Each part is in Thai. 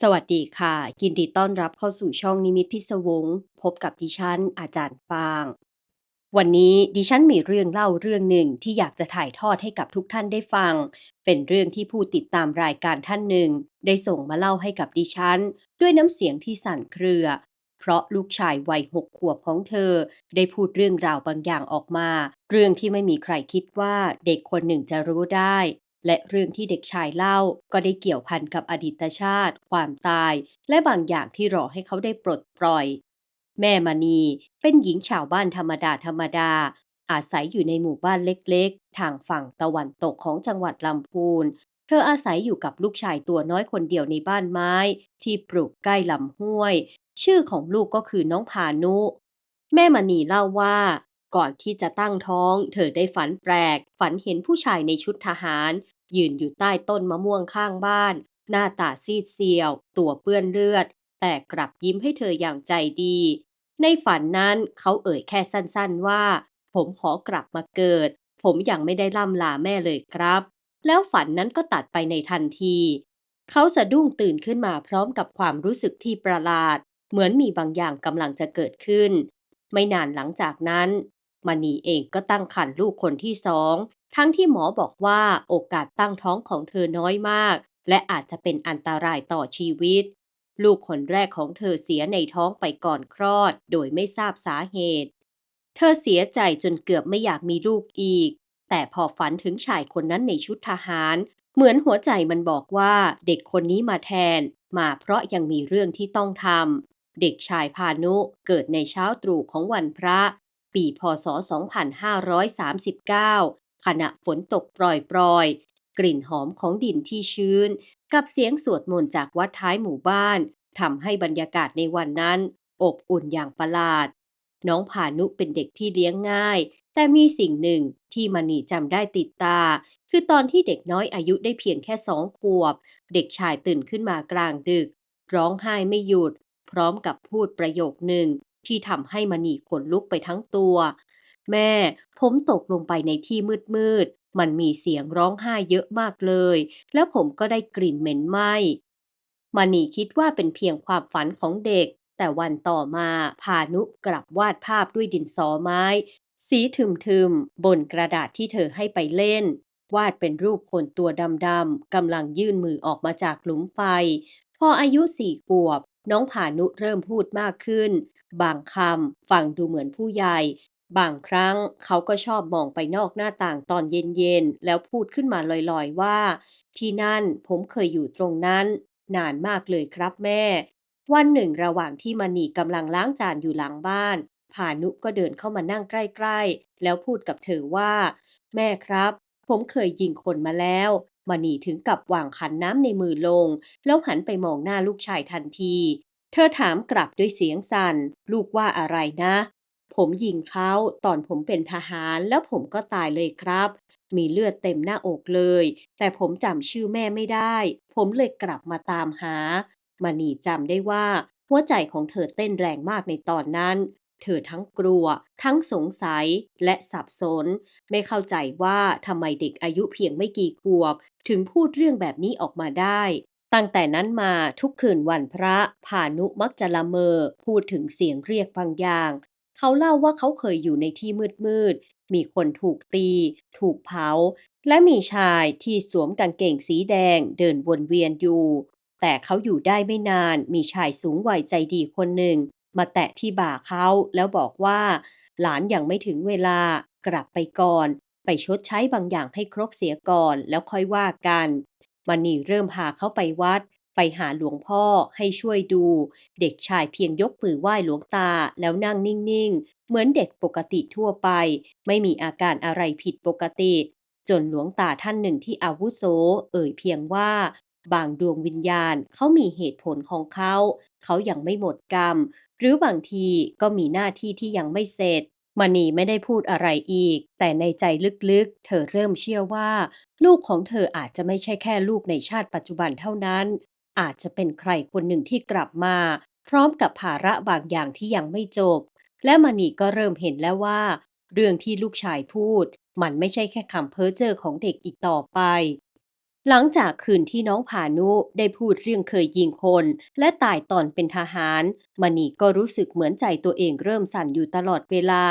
สวัสดีค่ะ ยินดีต้อนรับเข้าสู่ช่องนิมิตพิศวง พบกับดิฉัน อาจารย์ฟาง วันนี้ดิฉันมีเรื่องเล่าเรื่องหนึ่งที่อยากจะถ่ายทอดให้กับทุกท่านได้ฟัง เป็นเรื่องที่ผู้ติดตามรายการท่านหนึ่ง ได้ส่งมาเล่าให้กับดิฉัน ด้วยน้ำเสียงที่สั่นเครือ เพราะลูกชายวัยหกขวบของเธอ ได้พูดเรื่องราวบางอย่างออกมา เรื่องที่ไม่มีใครคิดว่าเด็กคนหนึ่งจะรู้ได้ และเรื่องที่เด็กชายเล่าก็ได้เกี่ยวพันกับอดีตชาติ ความตาย และบางอย่างที่รอให้เขาได้ปลดปล่อย แม่มณีเป็นหญิงชาวบ้านธรรมดาธรรมดา อาศัยอยู่ในหมู่บ้านเล็กๆ ทางฝั่งตะวันตกของจังหวัดลำพูน เธออาศัยอยู่กับลูกชายตัวน้อยคนเดียวในบ้านไม้ ที่ปลูกใกล้ลำห้วย ชื่อของลูกก็คือน้องพานุ แม่มณีเล่าว่าก่อนที่จะตั้งท้อง เธอได้ฝันแปลก ฝันเห็นผู้ชายในชุดทหาร ยืนอยู่ใต้ต้นมะม่วงข้างบ้าน หน้าตาซีดเซียว ตัวเปื้อนเลือด แต่กลับยิ้มให้เธออย่างใจดี ในฝันนั้นเขาเอ่ยแค่สั้นๆว่า ผมขอกลับมาเกิด ผมยังไม่ได้ล่ำลาแม่เลยครับ แล้วฝันนั้นก็ตัดไปในทันที เขาสะดุ้งตื่นขึ้นมาพร้อมกับความรู้สึกที่ประหลาด เหมือนมีบางอย่างกำลังจะเกิดขึ้น ไม่นานหลังจากนั้นมณีเองก็ตั้งครรภ์ลูกคนที่สอง ทั้งที่หมอบอกว่าโอกาสตั้งท้องของเธอน้อยมาก และอาจจะเป็นอันตรายต่อชีวิต ลูกคนแรกของเธอเสียในท้องไปก่อนคลอด โดยไม่ทราบสาเหตุ เธอเสียใจจนเกือบไม่อยากมีลูกอีก แต่พอฝันถึงชายคนนั้นในชุดทหาร เหมือนหัวใจมันบอกว่าเด็กคนนี้มาแทน มาเพราะยังมีเรื่องที่ต้องทำเด็กชายพานุเกิดในเช้าตรู่ของวันพระ ปีพศ 2539 ขณะฝนตกปล่อยๆ กลิ่นหอมของดินที่ชื้น กับเสียงสวดมนต์จากวัดท้ายหมู่บ้านทำให้บรรยากาศในวันนั้น อบอุ่นอย่างประหลาด น้องพานุเป็นเด็กที่เลี้ยงง่าย แต่มีสิ่งหนึ่งที่มณีจำได้ติดตา คือตอนที่เด็กน้อยอายุได้เพียงแค่สองขวบ เด็กชายตื่นขึ้นมากลางดึก ร้องไห้ไม่หยุด พร้อมกับพูดประโยคหนึ่งที่ทำให้มณีขนลุกไปทั้งตัว แม่ ผมตกลงไปในที่มืดๆมันมีเสียงร้องไห้เยอะมากเลย แล้วผมก็ได้กลิ่นเหม็นไหม้มณีคิดว่าเป็นเพียงความฝันของเด็ก แต่วันต่อมาพานุกลับวาดภาพด้วยดินสอไม้ สีทึมๆ บนกระดาษที่เธอให้ไปเล่น วาดเป็นรูปคนตัวดำๆกำลังยื่นมือออกมาจากหลุมไฟ พออายุสี่ขวบ น้องพานุเริ่มพูดมากขึ้น บางคำฟังดูเหมือนผู้ใหญ่ บางครั้งเขาก็ชอบมองไปนอกหน้าต่างตอนเย็นๆ แล้วพูดขึ้นมาลอยๆว่า ที่นั่นผมเคยอยู่ตรงนั้น นานมากเลยครับแม่ วันหนึ่งระหว่างที่มณีกำลังล้างจานอยู่หลังบ้านพานุก็เดินเข้ามานั่งใกล้ๆ แล้วพูดกับเธอว่า แม่ครับ ผมเคยยิงคนมาแล้วมณีถึงกับวางขันน้ำในมือลง แล้วหันไปมองหน้าลูกชายทันที เธอถามกลับด้วยเสียงสัน่น ลูกว่าอะไรนะ ผมยิงเขาตอนผมเป็นทหารแล้วผมก็ตายเลยครับ มีเลือดเต็มหน้าอกเลย แต่ผมจำชื่อแม่ไม่ได้ ผมเลยกลับมาตามหามณีจำได้ว่า หัวใจของเธอเต้นแรงมากในตอนนั้น เธอทั้งกลัว ทั้งสงสัยและสับสน ไม่เข้าใจว่าทำไมเด็กอายุเพียงไม่กี่ขวบ ถึงพูดเรื่องแบบนี้ออกมาได้ ตั้งแต่นั้นมาทุกคืนวันพระพานุมักจะละเมอ พูดถึงเสียงเรียกบางอย่าง เขาเล่าว่าเขาเคยอยู่ในที่มืดๆมีคนถูกตี ถูกเผา และมีชายที่สวมกางเกงสีแดงเดินวนเวียนอยู่ แต่เขาอยู่ได้ไม่นาน มีชายสูงวัยใจดีคนหนึ่ง มาแตะที่บ่าเขาแล้วบอกว่า หลานยังไม่ถึงเวลากลับไปก่อน ไปชดใช้บางอย่างให้ครบเสียก่อนแล้วค่อยว่ากันมณีเริ่มพาเขาไปวัด ไปหาหลวงพ่อให้ช่วยดู เด็กชายเพียงยกมือไหว้หลวงตาแล้วนั่งนิ่งๆ เหมือนเด็กปกติทั่วไป ไม่มีอาการอะไรผิดปกติ จนหลวงตาท่านหนึ่งที่อาวุโส เอ่ยเพียงว่า บางดวงวิญญาณเขามีเหตุผลของเขา เขายังไม่หมดกรรม หรือบางทีก็มีหน้าที่ที่ยังไม่เสร็จมณีไม่ได้พูดอะไรอีก แต่ในใจลึกๆ เธอเริ่มเชื่อว่า ลูกของเธออาจจะไม่ใช่แค่ลูกในชาติปัจจุบันเท่านั้น อาจจะเป็นใครคนหนึ่งที่กลับมา พร้อมกับภาระบางอย่างที่ยังไม่จบ และมณีก็เริ่มเห็นแล้วว่า เรื่องที่ลูกชายพูด มันไม่ใช่แค่คำเพ้อเจ้อของเด็กอีกต่อไป หลังจากคืนที่น้องผานุได้พูดเรื่องเคยยิงคน และตายตอนเป็นทหารมณีก็รู้สึกเหมือนใจตัวเองเริ่มสั่นอยู่ตลอดเวลา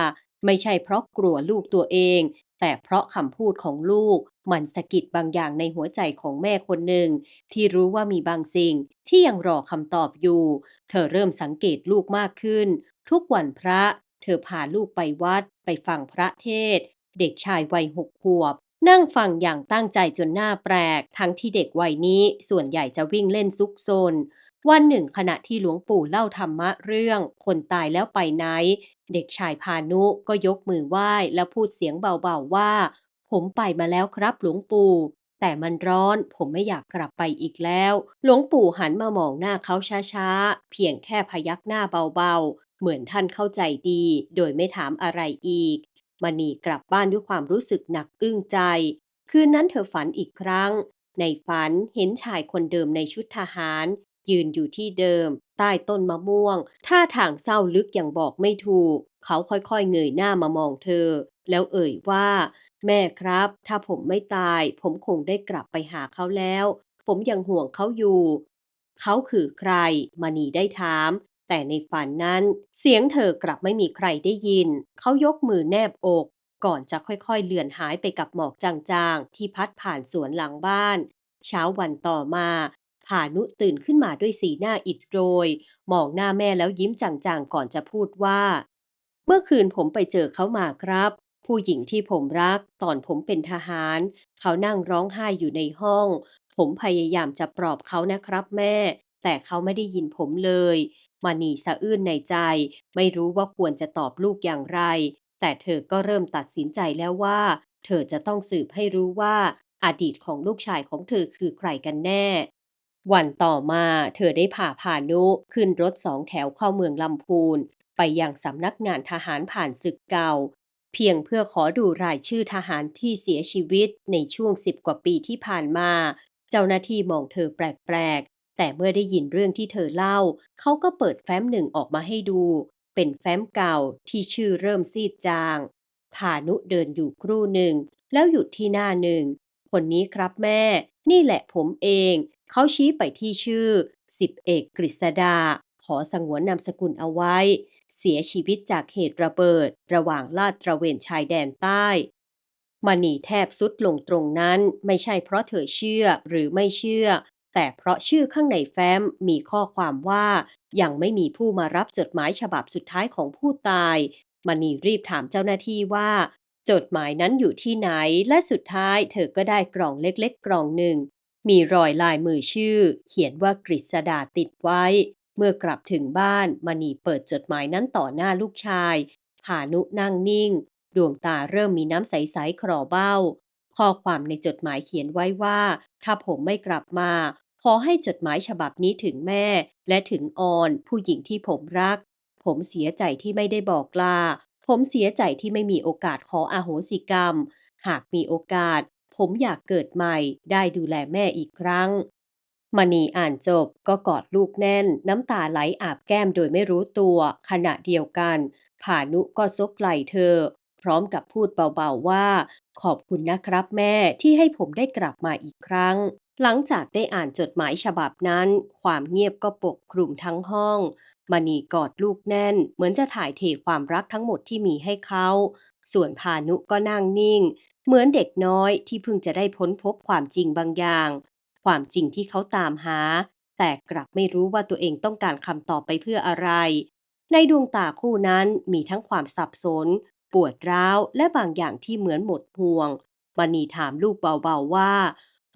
ไม่ใช่เพราะกลัวลูกตัวเอง แต่เพราะคำพูดของลูก มันสะกิดบางอย่างในหัวใจของแม่คนหนึ่ง ที่รู้ว่ามีบางสิ่งที่ยังรอคำตอบอยู่ เธอเริ่มสังเกตลูกมากขึ้น ทุกวันพระ เธอพาลูกไปวัด ไปฟังพระเทศ เด็กชายวัยหกขวบ นั่งฟังอย่างตั้งใจจนหน้าแปลก ทั้งที่เด็กวัยนี้ส่วนใหญ่จะวิ่งเล่นซุกซนวันหนึ่งขณะที่หลวงปู่เล่าธรรมะเรื่อง คนตายแล้วไปไหน เด็กชายพานุก็ยกมือไหว้แล้วพูดเสียงเบาๆว่า ผมไปมาแล้วครับหลวงปู่ แต่มันร้อนผมไม่อยากกลับไปอีกแล้ว หลวงปู่หันมามองหน้าเขาช้าๆ เพียงแค่พยักหน้าเบาๆ เหมือนท่านเข้าใจดี โดยไม่ถามอะไรอีกมณีกลับบ้านด้วยความรู้สึกหนักอึ้งใจ คืนนั้นเธอฝันอีกครั้ง ในฝันเห็นชายคนเดิมในชุดทหาร ยืนอยู่ที่เดิม ใต้ต้นมะม่วง ท่าทางเศร้าลึกอย่างบอกไม่ถูก เขาค่อยๆเงยหน้ามามองเธอ แล้วเอ่ยว่า แม่ครับ ถ้าผมไม่ตาย ผมคงได้กลับไปหาเขาแล้ว ผมยังห่วงเขาอยู่ เขาคือใครมณีได้ถาม แต่ในฝันนั้น เสียงเธอกลับไม่มีใครได้ยิน เขายกมือแนบอกก่อนจะค่อยๆ เลือนหายไปกับหมอกจางๆ ที่พัดผ่านสวนหลังบ้าน เช้าวันต่อมา ผานุตื่นขึ้นมาด้วยสีหน้าอิดโรย มองหน้าแม่แล้วยิ้มจางๆก่อนจะพูดว่า เมื่อคืนผมไปเจอเขามาครับ ผู้หญิงที่ผมรัก ตอนผมเป็นทหาร เขานั่งร้องไห้อยู่ในห้อง ผมพยายามจะปลอบเขานะครับแม่ แต่เขาไม่ได้ยินผมเลยมานีสะอื้นในใจ ไม่รู้ว่าควรจะตอบลูกอย่างไร แต่เธอก็เริ่มตัดสินใจแล้วว่า เธอจะต้องสืบให้รู้ว่าอดีตของลูกชายของเธอคือใครกันแน่ วันต่อมาเธอได้พาพานุขึ้นรถสองแถวเข้าเมืองลำพูน ไปยังสำนักงานทหารผ่านศึกเก่า เพียงเพื่อขอดูรายชื่อทหารที่เสียชีวิตในช่วงสิบกว่าปีที่ผ่านมา เจ้าหน้าที่มองเธอแปลกๆ แต่เมื่อได้ยินเรื่องที่เธอเล่า เขาก็เปิดแฟ้มหนึ่งออกมาให้ดู เป็นแฟ้มเก่าที่ชื่อเริ่มซีดจางพานุเดินอยู่ครู่หนึ่ง แล้วหยุดที่หน้าหนึ่ง คนนี้ครับแม่ นี่แหละผมเอง เขาชี้ไปที่ชื่อสิบเอกกฤษดา ขอสงวนนามสกุลเอาไว้ เสียชีวิตจากเหตุระเบิด ระหว่างลาดตระเวนชายแดนใต้มณีแทบสุดลงตรงนั้นไม่ใช่เพราะเธอเชื่อหรือไม่เชื่อ แต่เพราะชื่อข้างในแฟ้มมีข้อความว่ายังไม่มีผู้มารับจดหมายฉบับสุดท้ายของผู้ตายมณีรีบถามเจ้าหน้าที่ว่า จดหมายนั้นอยู่ที่ไหนและสุดท้ายเธอก็ได้กล่องเล็กๆกล่องหนึ่ง มีรอยลายมือชื่อ เขียนว่ากฤษดาติดไว้ เมื่อกลับถึงบ้านมณีเปิดจดหมายนั้นต่อหน้าลูกชายผานุนั่งนิ่ง ดวงตาเริ่มมีน้ำใสๆคลอเบ้า ข้อความในจดหมายเขียนไว้ว่า ถ้าผมไม่กลับมา ขอให้จดหมายฉบับนี้ถึงแม่ และถึงออนผู้หญิงที่ผมรัก ผมเสียใจที่ไม่ได้บอกลา ผมเสียใจที่ไม่มีโอกาสขออาโหสิกรรม หากมีโอกาส ผมอยากเกิดใหม่ ได้ดูแลแม่อีกครั้งมณีอ่านจบก็กอดลูกแน่น น้ำตาไหลอาบแก้มโดยไม่รู้ตัว ขณะเดียวกันผานุก็ซบไหล่เธอ พร้อมกับพูดเบาๆว่า ขอบคุณนะครับแม่ที่ให้ผมได้กลับมาอีกครั้ง หลังจากได้อ่านจดหมายฉบับนั้น ความเงียบก็ปกคลุมทั้งห้องมณีกอดลูกแน่น เหมือนจะถ่ายเทความรักทั้งหมดที่มีให้เขา ส่วนพานุก็นั่งนิ่ง เหมือนเด็กน้อยที่เพิ่งจะได้พ้นพบความจริงบางอย่าง ความจริงที่เขาตามหา แต่กลับไม่รู้ว่าตัวเองต้องการคำตอบไปเพื่ออะไร ในดวงตาคู่นั้นมีทั้งความสับสน ปวดร้าวและบางอย่างที่เหมือนหมดห่วงมณีถามลูกเบาๆว่า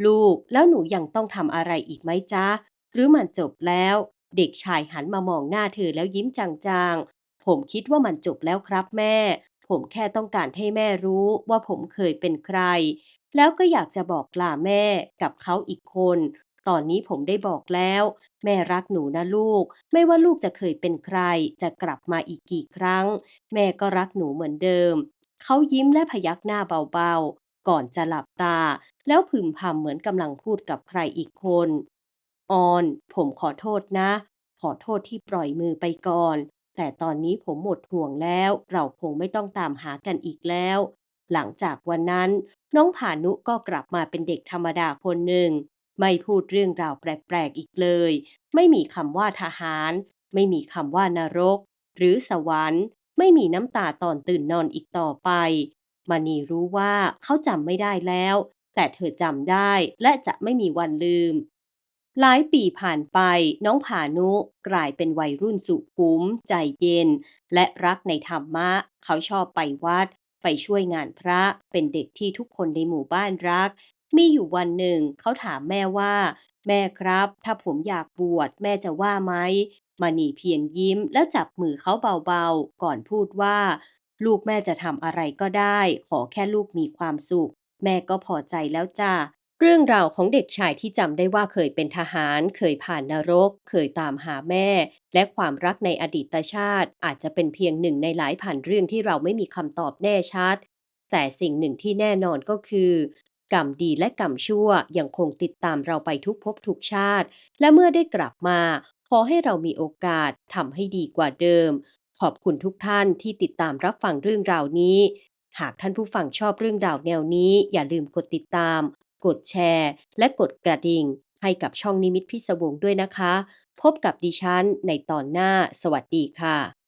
ลูกแล้วหนูยังต้องทำอะไรอีกไหมจ๊ะ หรือมันจบแล้ว เด็กชายหันมามองหน้าเธอแล้วยิ้มจางๆ ผมคิดว่ามันจบแล้วครับแม่ ผมแค่ต้องการให้แม่รู้ว่าผมเคยเป็นใคร แล้วก็อยากจะบอกลาแม่กับเขาอีกคน ตอนนี้ผมได้บอกแล้ว แม่รักหนูนะลูก ไม่ว่าลูกจะเคยเป็นใคร จะกลับมาอีกกี่ครั้ง แม่ก็รักหนูเหมือนเดิม เขายิ้มและพยักหน้าเบาๆ ก่อนจะหลับตา แล้วพึมพำเหมือนกำลังพูดกับใครอีกคน ออน ผมขอโทษนะ ขอโทษที่ปล่อยมือไปก่อน แต่ตอนนี้ผมหมดห่วงแล้ว เราคงไม่ต้องตามหากันอีกแล้ว หลังจากวันนั้น น้องผานุก็กลับมาเป็นเด็กธรรมดาคนหนึ่ง ไม่พูดเรื่องราวแปลกๆอีกเลย ไม่มีคำว่าทหาร ไม่มีคำว่านรก หรือสวรรค์ ไม่มีน้ำตาตอนตื่นนอนอีกต่อไปมณีรู้ว่าเขาจำไม่ได้แล้ว แต่เธอจำได้และจะไม่มีวันลืม หลายปีผ่านไปน้องผานุกลายเป็นวัยรุ่นสุขุม ใจเย็น และรักในธรรมะ เขาชอบไปวัด ไปช่วยงานพระเป็นเด็กที่ทุกคนในหมู่บ้านรัก มีอยู่วันหนึ่งเขาถามแม่ว่า แม่ครับ ถ้าผมอยากบวชแม่จะว่าไหมมณีเพียงยิ้มแล้วจับมือเขาเบาๆ ก่อนพูดว่า ลูกแม่จะทำอะไรก็ได้ ขอแค่ลูกมีความสุข แม่ก็พอใจแล้วจ้า เรื่องราวของเด็กชายที่จำได้ว่าเคยเป็นทหาร เคยผ่านนรก เคยตามหาแม่ และความรักในอดีตชาติ อาจจะเป็นเพียงหนึ่งในหลายพันเรื่องที่เราไม่มีคำตอบแน่ชัด แต่สิ่งหนึ่งที่แน่นอนก็คือ กรรมดีและกรรมชั่วยังคงติดตามเราไปทุกภพทุกชาติ และเมื่อได้กลับมา ขอให้เรามีโอกาสทำให้ดีกว่าเดิม ขอบคุณทุกท่านที่ติดตามรับฟังเรื่องราวนี้ หากท่านผู้ฟังชอบเรื่องราวแนวนี้ อย่าลืมกดติดตาม กดแชร์ และกดกระดิ่ง ให้กับช่องนิมิตพิศวงด้วยนะคะ พบกับดิฉันในตอนหน้า สวัสดีค่ะ